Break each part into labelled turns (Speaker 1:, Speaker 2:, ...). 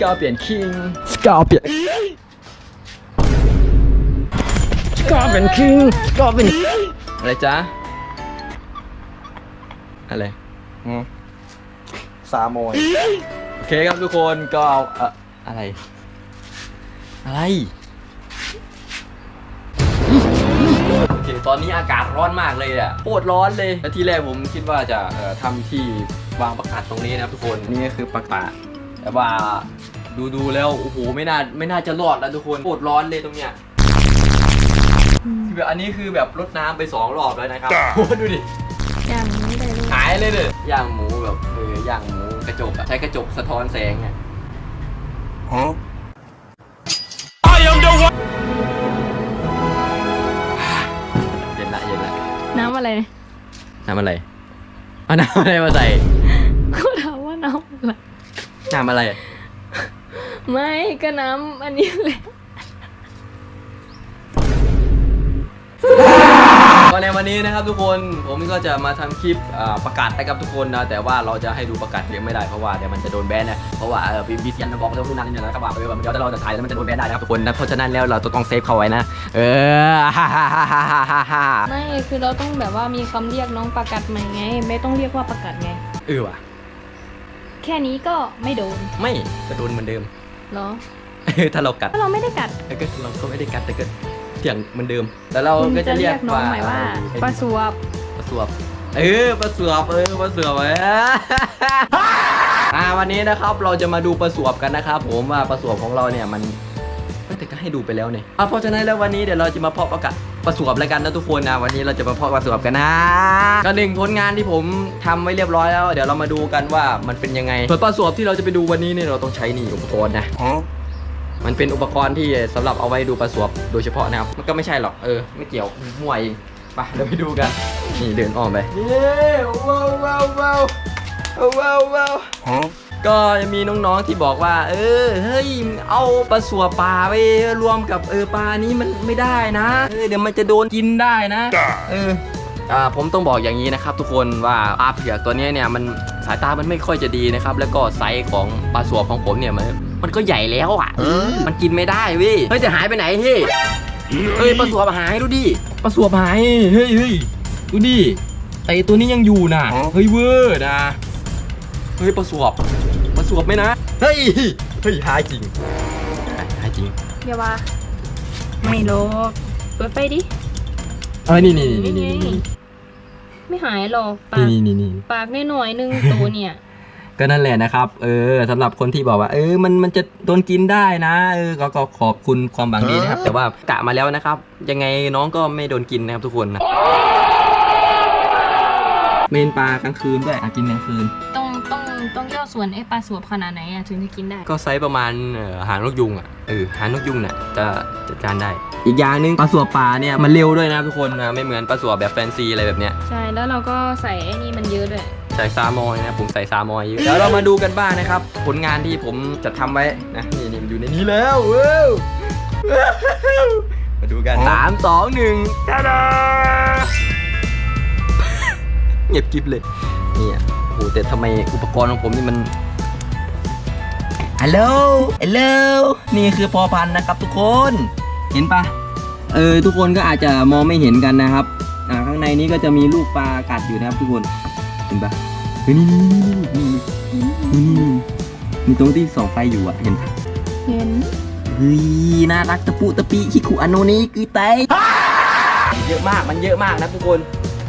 Speaker 1: สกาเปลี่ยนคิงสกาเปลี่ยนสกาเป็นคิงสกาเป็นอะไรจ๊ะอะไร
Speaker 2: ซาโมย
Speaker 1: โอเคครับทุกคนก็เอาเอ่ออะไร อะไรโอเคตอนนี้อากาศร้อนมากเลยอะโคตรร้อนเลยแล้วที่แรกผมคิดว่าจะเอ่อทำที่วางประกาศตรงนี้นะครับทุกคนนี่ก็คือประกาศ แต่ว่าดูดูๆแล้วโอ้โหไม่น่าไม่น่าจะรอดแล้วทุกคนโคตรร้อนเลยตรงเนี้ยคือแบบอันนี้คือแบบรดน้ำไปสองรอบแล้วนะครับโอ้โหดูดิ
Speaker 3: อย่างนี้ได้เลย
Speaker 1: หายเลยเลยย่างหมูแบบเออย่างหมูกระจกอะใช้กระจกสะท้อนแสงอะ
Speaker 2: ฮะ
Speaker 1: เย็นละเย็นละ
Speaker 3: น้ำอะไร
Speaker 1: น้ำอะไรเอาน้ำอะไรมาใส่
Speaker 3: ก็ถามว่าน้ำอะไร
Speaker 1: น้ำอะไร
Speaker 3: ไม่ก็น้ำอันนี้เลย
Speaker 1: ก็ในวันนี้นะครับทุกคนผมก็จะมาทำคลิปอ่าประกาศให้กับทุกคนนะแต่ว่าเราจะให้ดูประกาศเพียงไม่ได้เพราะว่าเดี๋ยวมันจะโดนแบนนะเพราะว่าเออบีบีซีนบอกเรื่องนู้นนั่นนี่นะครับว่าเออเดี๋ยวเราจะถ่ายแล้วมันจะโดนแบนได้นะครับทุกคนนะเพราะฉะนั้นแล้วเราต้องเซฟเขาไว้นะเออฮ่าฮ่าฮ่าฮ่าฮ่าฮ่า
Speaker 3: ไม่คือเราต้องแบบว่ามีคำเรียกน้องประกาศใหม่ไง ไม่ต้องเรียกว่าประกาศไง
Speaker 1: เออว่ะ
Speaker 3: แค่นี้ก็ไม่โดน
Speaker 1: ไม่จะโดนเหมือนเดิม
Speaker 3: เหรอ
Speaker 1: ถ้าเรากัด
Speaker 3: ถ้าเราไม่ได้กัด
Speaker 1: แล้วก็เราก็ไม่ได้กัดแต่ก็เถียงเหมือนเดิม แล้วเรา
Speaker 3: คุณ
Speaker 1: ก็จะ
Speaker 3: จะ
Speaker 1: เรี
Speaker 3: เรี
Speaker 1: ย
Speaker 3: ย
Speaker 1: ก
Speaker 3: กน้องใหม่ว่าปลาสวบ
Speaker 1: ปลาสวบเออปลาสวบเออปลาสวบเออ อ่าวันนี้นะครับเราจะมาดูปลาสวบกันนะครับผมว่าปลาสวบของเราเนี่ยมันเอ้ยแต่ก็ให้ดูไปแล้วเนี่ยอะเพราะฉะนั้นแล้ววันนี้เดี๋ยวเราจะมาเพาะประกาศ ปลาสวบแล้วกันนะทุกคนนะวันนี้เราจะมาเพาะปลาสวบกันนะก็หนึ่งผลงานที่ผมทำไว้เรียบร้อยแล้ว เดี๋ยวเรามาดูกันว่ามันเป็นยังไงส่วนปลาสวบที่เราจะไปดูวันนี้เนี่ยเราต้องใช้นี่อุปกรณ์นะมันเป็นอุปกรณ์ที่สำหรับเอาไว้ดูปลาสวบโดยเฉพาะนะครับมันก็ไม่ใช่หรอกเออไม่เกี่ยวมั่วเองไปเดี๋ยวไปดูกัน นี่เดินอ้อมไปเย้ว้าวว้าว ว้าวว้าวว้าว
Speaker 2: ฮะ
Speaker 1: ก็จะมีน้องๆที่บอกว่า เออเฮ้ยเอาปลาสัวปลาไปรวมกับเออปลานี้มันไม่ได้นะเออเดี๋ยวมันจะโดนกินได้นะ เอออ่าผมต้องบอกอย่างนี้นะครับทุกคนว่าปลาเผือกตัวเนี้ยเนี่ยมันสายตามันไม่ค่อยจะดีนะครับ แล้วก็ไซส์ของปลาสัวของผมเนี่ยมันมันก็ใหญ่แล้วอะมันกินไม่ได้เว้ยเฮ้ยจะหายไปไหนเฮ้ยเฮ้ยปลาสัวหายดูดิปลาสัวหายเฮ้ยเฮ้ยดูดิแต่ไอ้ตัวนี้ยังอยู่นะเฮ้ยเวอร์นะ เฮ้ยปลาสวบปลาสวบไหมนะ เฮ้ย เฮ้ยหายจริงหายจริง
Speaker 3: อย่าว่าไม่หรอกเปิดไฟดิ
Speaker 1: เอ้ยนี่นี่นี่นี่
Speaker 3: ไง
Speaker 1: นี่
Speaker 3: ไม่หายหรอก ปาก
Speaker 1: นี่นี่นี่
Speaker 3: ปากน้อยๆนึงตัวเนี่ย
Speaker 1: ก็นั่นแหละนะครับ เออสำหรับคนที่บอกว่า เออ มัน มันจะโดนกินได้นะ เออ ก็ก็ขอบคุณความหวังดีนะครับ แต่ว่ากะมาแล้วนะครับ ยังไงน้องก็ไม่โดนกินนะครับทุกคนนะ เมนปลากลางคืนด้วยหากินกลางคืน
Speaker 3: ต้อง ต้องต้องย่อส่วนไอ้ปลาสวบขนาดไหนอะถึงจะกินได้
Speaker 1: ก็ไซส์ประมาณเอ่อหางนกยุงอะเออหางนกยุงเนี่ยจะจัดการได้ อีกอย่างหนึงปลาสัวป่าเนี่ยมันเร็วด้วยนะทุกคนนะไม่เหมือนปลาสัวแบบแฟนซีอะไรแบบเนี้ย
Speaker 3: ใช่แล้วเราก็ใส่ไอ้นี่มันเยอะด้วย
Speaker 1: ใส่ซามอยนะผมใส่ซามอยเยอะเดี๋ยวเรามาดูกันบ้างนะครับ ผลงานที่ผมจะทำไว้นะนี่นี่มันอยู่ในนี้แล้วเว้าวว้าวมาดูกันสามสองหนึ่งตาดาเงียบกริบเลยเนี่ย โอ้โหแต่ทำไมอุปกรณ์ของผมนี่มันฮัลโหลฮัลโหลนี่คือพอพันนะครับทุกคน เห็นปะเออทุกคนก็อาจจะมองไม่เห็นกันนะครับอ่าข้างในนี้ก็จะมีลูกปลากัดอยู่นะครับทุกคนเห็นปะเฮ้ยนี่นี่นี่นี่นี่มีตรงที่ส่องไฟอยู่อะเห็นปะ
Speaker 3: เห็น
Speaker 1: เฮ้ยน่ารักตะปุตะปิคิคุอโนนี้คือไตเยอะมากมันเยอะมากนะทุกคน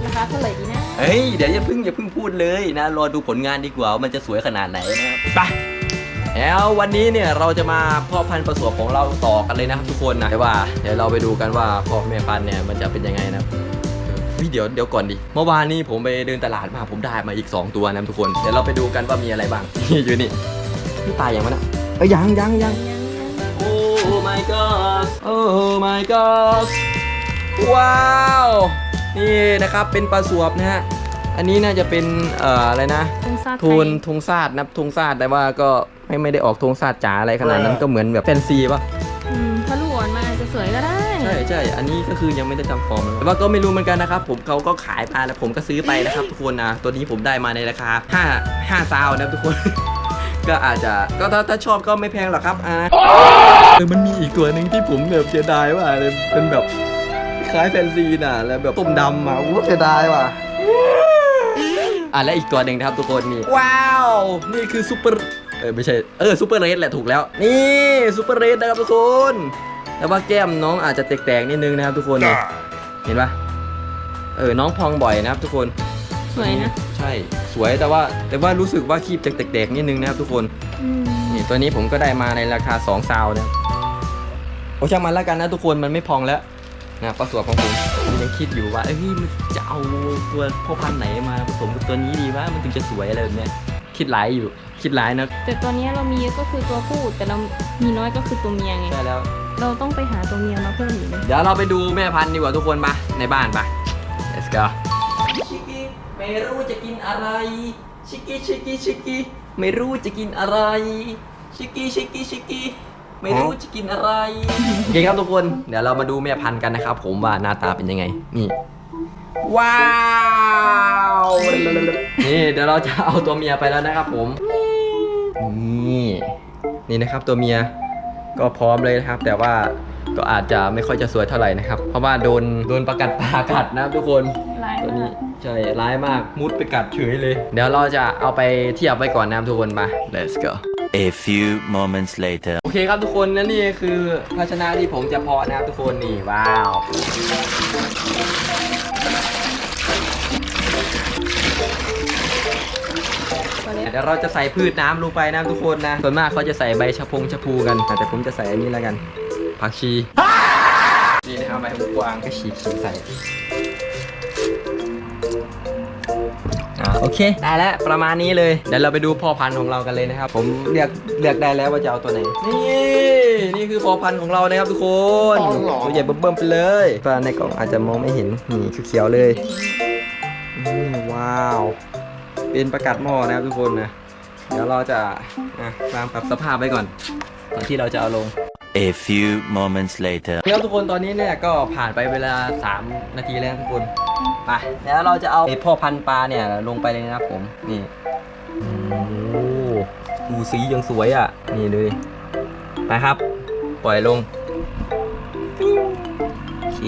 Speaker 3: ราคาเท่าไหร่ดี
Speaker 1: เฮ้ยเดี๋ยวอย่าเพิ่งอย่าเพิ่งพูดเลยนะรอดูผลงานดีกว่าว่ามันจะสวยขนาดไหนนะครับไปแล้ววันนี้เนี่ยเราจะมาเพ่อพันธุ์ประสวบของเราต่อกันเลยนะครับทุกคนนะแต่ว่าเดี๋ยวเราไปดูกันว่าพ่อแม่พันธุ์เนี่ยมันจะเป็นยังไงนะครับเฮ้ยเดี๋ยวเดี๋ยวก่อนดิเมื่อวานนี้ผมไปเดินตลาดมาผมได้มาอีก 2 ตัวนะครับทุกคนเดี๋ยวเราไปดูกันว่ามีอะไรบ้างอยู่นี่นี่ตายยังวะนะเอ้ยยังยังยัง
Speaker 3: ยังยัง
Speaker 1: โอ้ my god โอ้ my god ว้าว นี่นะครับเป็นปลาสวบนะฮะอันนี้น่าจะเป็นเอ่ออะไรนะ
Speaker 3: ทงซาไทย
Speaker 1: ทูนทงซาดนะทงซาดแต่ว่าก็ไม่ไม่ได้ออกทงซาดจ๋าอะไรขนาดนั้นก็เหมือนแบบแฟนซีป่ะ
Speaker 3: อืมถ้าลูกอ่อนมาอาจจะสวยก็ได้
Speaker 1: ใช่ใช่อันนี้ก็คือยังไม่ได้จำฟอร์มนะแต่ว่าก็ไม่รู้เหมือนกันนะครับ ผมเขาก็ขายมาแล้วผมก็ซื้อไปนะครับทุกคนนะตัวนี้ผมได้มาในราคา5 5ซาวนะครับทุกคน ก็อาจจะก็ถ้าถ้าชอบก็ไม่แพงหรอกครับอ่าเออมันมีอีกตัวหนึ่งที่ผมแบบเสียดายว่ะเลยเป็นแบบค ล้ายแฟนซีน่ะ แล้วแบบต้มดำอะโอ้เสียดายว่ะ อะและอีกตัวหนึ่งนะครับทุกคนนี่ ว้าว นี่คือซูเปอร์ เออไม่ใช่ เออซูเปอร์เรสแหละถูกแล้ว นี่ซูเปอร์เรสนะครับทุกคน แต่ว่าแก้มน้องอาจจะแตกๆนิดนึงนะครับทุกคนนี่เห็นปะเออน้องพองบ่อยนะครับทุกคน
Speaker 3: สวยนะ
Speaker 1: ใช่ สวยแต่ว่าแต่ว่ารู้สึกว่าคีบจะแตกๆนิดนึงนะครับทุกคน
Speaker 3: อืม
Speaker 1: นี่ตัวนี้ผมก็ได้มาในราคา2ซาวนะครับ โอ้ช่างมันแล้วกันนะทุกคนมันไม่พองแล้ว นะประสวบของผมผมยังคิดอยู่ว่าเอ้ยมันจะเอาตัวพ่อพันธุ์ไหนมาผสมกับตัวนี้ดีวะมันถึงจะสวยอะไรแบบเนี้ยคิดหลายอยู่คิดหลายนะ
Speaker 3: แต่ตัวเนี้ยเรามีเยอะก็คือตัวผู้แต่เรามีน้อยก็คือตัวเมียไง
Speaker 1: ใช่แล้ว
Speaker 3: เราต้องไปหาตัวเมียมาเพิ่มอีกนะ
Speaker 1: เดี๋ยวเราไปดูแม่พันธุ์ดีกว่าทุกคนปะในบ้านปะ let's go ชิกิไม่รู้จะกินอะไร ชิกิชิกิชิกิไม่รู้จะกินอะไร ชิกิชิกิชิกิ ไม่รู้จะกินอะไรโอเคครับทุกคนเดี๋ยวเรามาดูแม่พันธุ์กันนะครับผมว่าหน้าตาเป็นยังไงนี่ว้าวนี่เดี๋ยวเราจะเอาตัวเมียไปแล้วนะครับผมนี่นี่นะครับตัวเมียก็พร้อมเลยนะครับ แต่ว่าก็อาจจะไม่ค่อยจะสวยเท่าไหร่นะครับ เพราะว่าโดนโดนประกัดปลากัดนะครับทุกคน
Speaker 3: ลาย
Speaker 1: ตัว
Speaker 3: มา
Speaker 1: นี้
Speaker 3: ก
Speaker 1: ใช่ร้ายมากมุดไปกัดเฉยเลย เดี๋ยวเราจะเอาไปเทียบไว้ก่อนนะครับทุกคนมา let's go
Speaker 4: A few moments later.
Speaker 1: โอเคครับทุกคนและนี่คือภาชนะที่ผมจะเพาะนะครับทุกคนนี่ว้าว
Speaker 3: เดี๋
Speaker 1: ยวเราจะใส่พืชน้ำลงไปนะทุกคนนะ ส่วนมากเขาจะใส่ใบชะพงชะพูกัน แต่ผมจะใส่อันนี้แล้วกันผักชีนี่นะครับใบหูกวางก็ฉีกใส่ อ่าโอเค ได้แล้วประมาณนี้เลยเดี๋ยวเราไปดูพ่อพันธุ์ของเรากันเลยนะครับ ผมเลือกเลือกได้แล้วว่าจะเอาตัวไหนนี่นี่คือพ่อพันธุ์ของเรานะครับทุกคนตัวใหญ่เบิ่มๆไปเลยตอนในกล่องอาจจะมองไม่เห็นนี่คือเขียวๆเลยอืมว้าว เป็นประกาศหม้อนะครับทุกคนนะเดี๋ยวเราจะอะตามปรับสภาพไว้ก่อนก่อนที่เราจะเอาลง
Speaker 4: A few moments later.
Speaker 1: ครับทุกคนตอนนี้เนี่ยก็ผ่านไปเวลา 3 นาทีแล้วทุกคน ไปแล้วเราจะเอาไอ้พ่อพันธุ์ปลาเนี่ยลงไปเลยนะครับผมนี่โอ้โหดูสียังสวยอะ นี่ดูดิไปครับ ปล่อยลงโอเค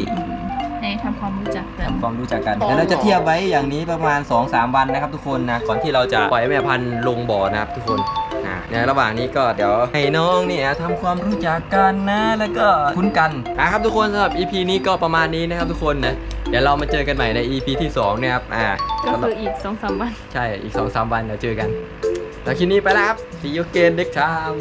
Speaker 3: ในทำความรู้จักกัน
Speaker 1: ทำความรู้จักกันแล้วเราจะเทียบไว้อย่างนี้ประมาณ 2-3 วันนะครับ ทุกคนนะก่อนที่เราจะปล่อยแม่พันธุ์ลงบ่อนะครับ ทุกคนอ่าในระหว่างนี้ก็เดี๋ยวให้น้องเนี่ยทำความรู้จักกันนะ แล้วก็คุ้นกันนะครับทุกคนสำหรับ EP นี้ก็ประมาณนี้นะครับทุกคนนะ เดี๋ยวเรามาเจอกันใหม่ใน EP ที่2นะครับอ่า
Speaker 3: ก็คืออีกสองสามวัน
Speaker 1: ใช่อีก2-3วันเดี๋ยวเจอกันแล้วคลิปนี้ไปแล้วครับ See you again next time